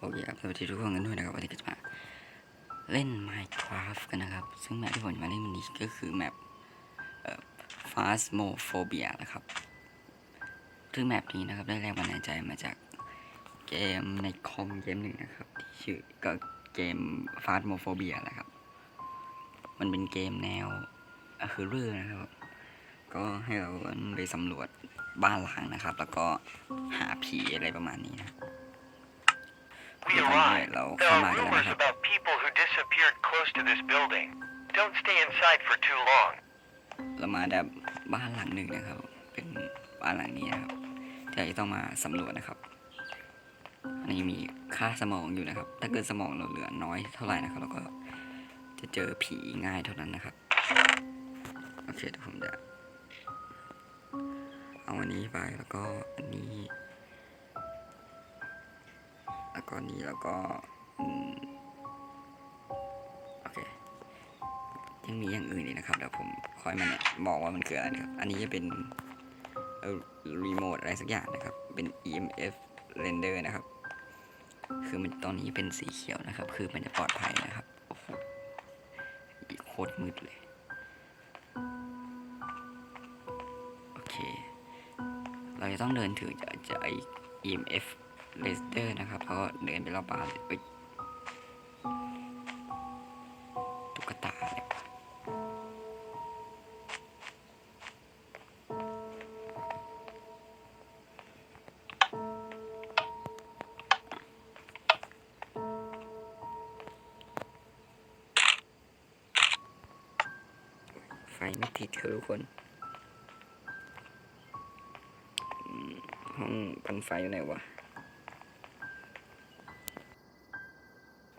โอเคครับสวัสดีทุกคนกันด้วยนะครับวันนี้ก็จะมาเล่น Minecraft กันนะครับ ซึ่งแมปที่ผมจะมาเล่นวันนี้ก็คือแมปเอ่อ Phasmophobia นะครับซึ่งแมปนี้นะครับได้แรงบันดาลใจมาจากเกมในคอมเกมหนึ่งนะครับที่ชื่อก็เกม Phasmophobia นะครับ มันเป็นเกมแนวฮอร์เรอร์นะครับ ก็ให้เราไปสำรวจบ้านหล้างนะครับ แล้วก็หาผีอะไรประมาณนี้นะ We เดี๋ยวตอนนี้ arrived. เรา There เข้า are มากันแล้ว rumors นะครับ about people who disappeared close to this building. Don't stay inside for too long. เรามาแบบบ้านหลังหนึ่งนะครับ เป็นบ้านหลังนี้นะครับที่เราจะต้องมาสำรวจนะครับ อันนี้มีค่าสมองอยู่นะครับ ถ้าเกิดสมองเราเหลือน้อยเท่าไหร่นะครับเราก็จะเจอผีง่ายเท่านั้นนะครับ โอเคเดี๋ยวผมจะเอาอันนี้ไปแล้วก็อันนี้ แล้วก็นี้แล้วก็โอเคยังมีอย่างอื่นอีกนะครับเดี๋ยวผมคอยมาเนี่ยบอกว่ามันคืออะไรนะครับ อันนี้จะเป็นรีโมทอะไรสักอย่างนะครับ เป็น EMF render นะครับ คือมันตอนนี้เป็นสีเขียวนะครับ คือมันจะปลอดภัยนะครับโอ้โหโคตรมืดเลยโอเค เราจะต้องเดินถือจะจะไอ EMF render นะครับเพราเดินไปรอบบ้านเลยเอ้ยตุ๊กตาเลยไฟไม่ติดครับทุกคนห้องปันไฟอยู่ไหนวะ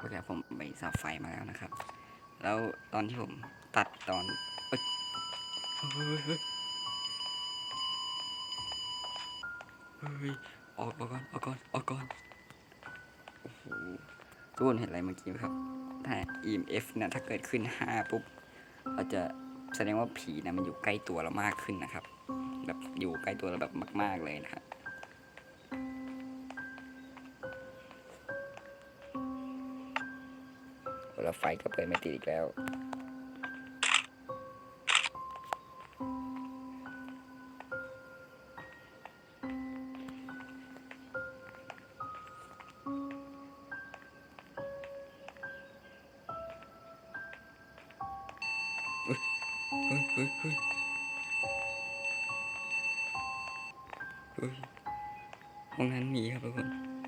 โอเคผมไปสับไฟมาแล้วนะครับ แล้วตอนที่ผมตัดตอนเฮ้ยออกออกก่อนออกก่อนออกก่อนโอ้โหทุกคนเห็นอะไรเมื่อกี้ไหมครับ ถ้า EMF นะถ้าเกิดขึ้น 5 ปุ๊บ เราจะแสดงว่าผีนะมันอยู่ใกล้ตัวเรามากขึ้นนะครับ แบบอยู่ใกล้ตัวเราแบบมาก ๆเลยนะครับ แล้วไฟก็เปิดไม่ติดอีกแล้ว เฮ้ยเฮ้ยเฮ้ยเฮ้ยห้องนั้นมีครับทุกคน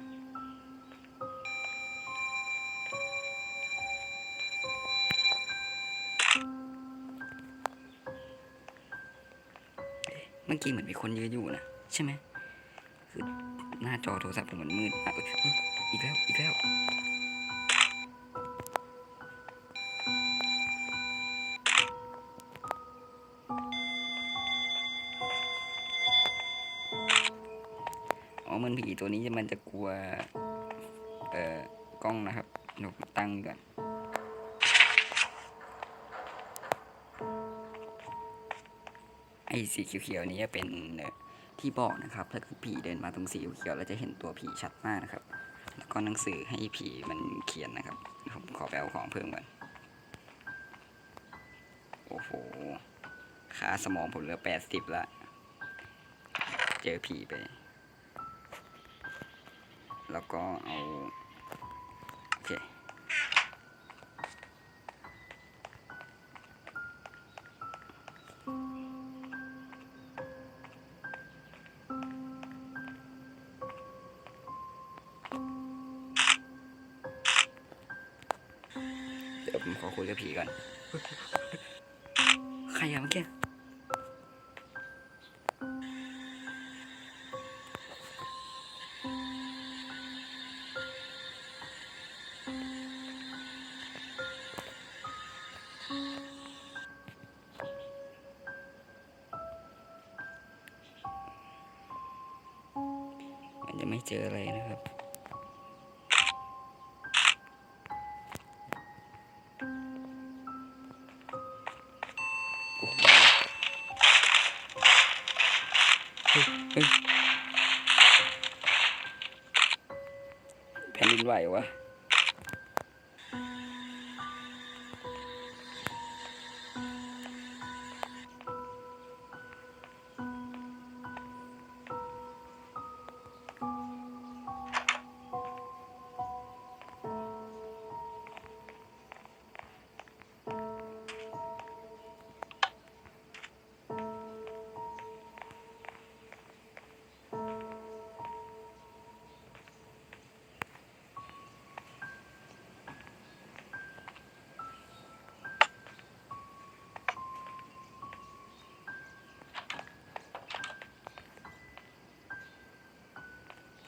มื่อกี้เหมือนมีคนยืนอยู่นะใช่ไหมคือหน้าจอโทรศัพท์ผมมันมืดอ้ยเฮ้ยอีกแล้วอีกแล้ว อ๋อมันผีตัวนี้มันจะกลัว เอ่อกล้องนะครับเดี๋ยวผมตั้งก่อน ไอ้สีเขียวๆนี้จะเป็นเอ่อที่บอกนะครับ ถ้าเกิดผีเดินมาตรงสีเขียวเราจะเห็นตัวผีชัดมากนะครับ แล้วก็หนังสือให้ผีมันเขียนนะครับ ผมขอไปเอาของเพิ่มก่อน โอ้โหค่าสมองผมเหลือแปดสิบละ เจอผีไป แล้วก็เอา ยวผมขอคุยกับผีก่อน ใครอะเมื่อกี้มันจะไม่เจออะไรนะครับ แผ่นดินไหววะ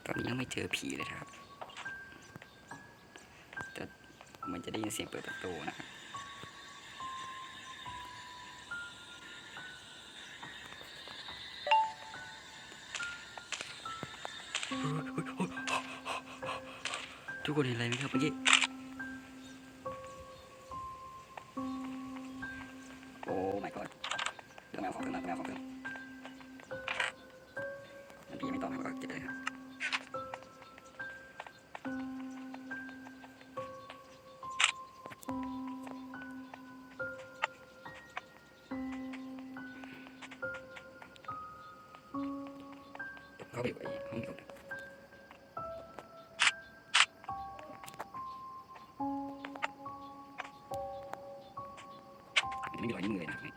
ตอนนี้ยังไม่เจอผีเลยครับ แต่มันจะได้ยินเสียงเปิดประตูนะครับทุกคนเห็นอะไรไหมครับเมื่อกี้ ไปอยู่ไอ้ห้องนี้ก่อนนะอันนี้ไม่มีรอยนิ้วมือเลยนะครับนี่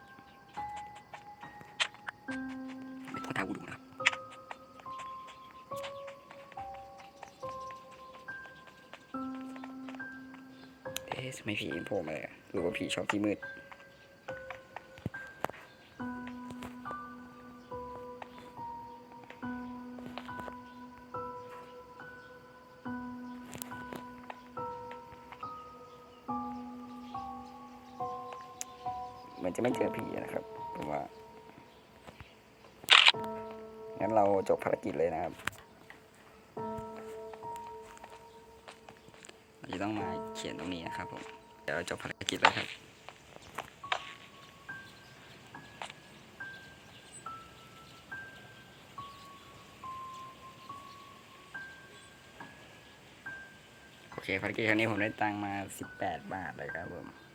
ไม่ต้อตาอูดูนะเอ๊ะทำไมผีโผล่มาเลยอะหรือว่าผีชอบที่มืด มือนจะไม่เจอผีนะครับผมว่างั้นเราจบภารกิจเลยนะครับเราจะต้องมาเขียนตรงนี้นะครับผมเดี๋ยวเราจบภารกิจเลยครับโอเคภารกิจครั้งนี้ผมได้ตังมา 18 บาทเลยครับผม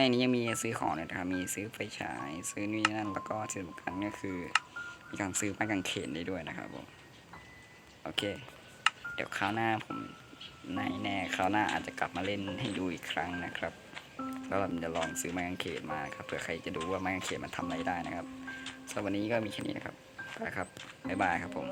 ในนี้ยังมีซื้อของเลยนะครับ มีซื้อไฟฉาย ซื้อนี่นั่น แล้วก็ที่สำคัญก็คือ มีการซื้อไม้กางเขนได้ด้วยนะครับผม โอเค เดี๋ยวคราวหน้าผมในแน่คราวหน้าอาจจะกลับมาเล่นให้ดูอีกครั้งนะครับ แล้วเราจะลองซื้อไม้กางเขนมาครับ เผื่อใครจะดูว่าไม้กางเขนมันทำอะไรได้นะครับสำหรับวันนี้ก็มีแค่นี้นะครับไปครับ บ๊ายบายครับผม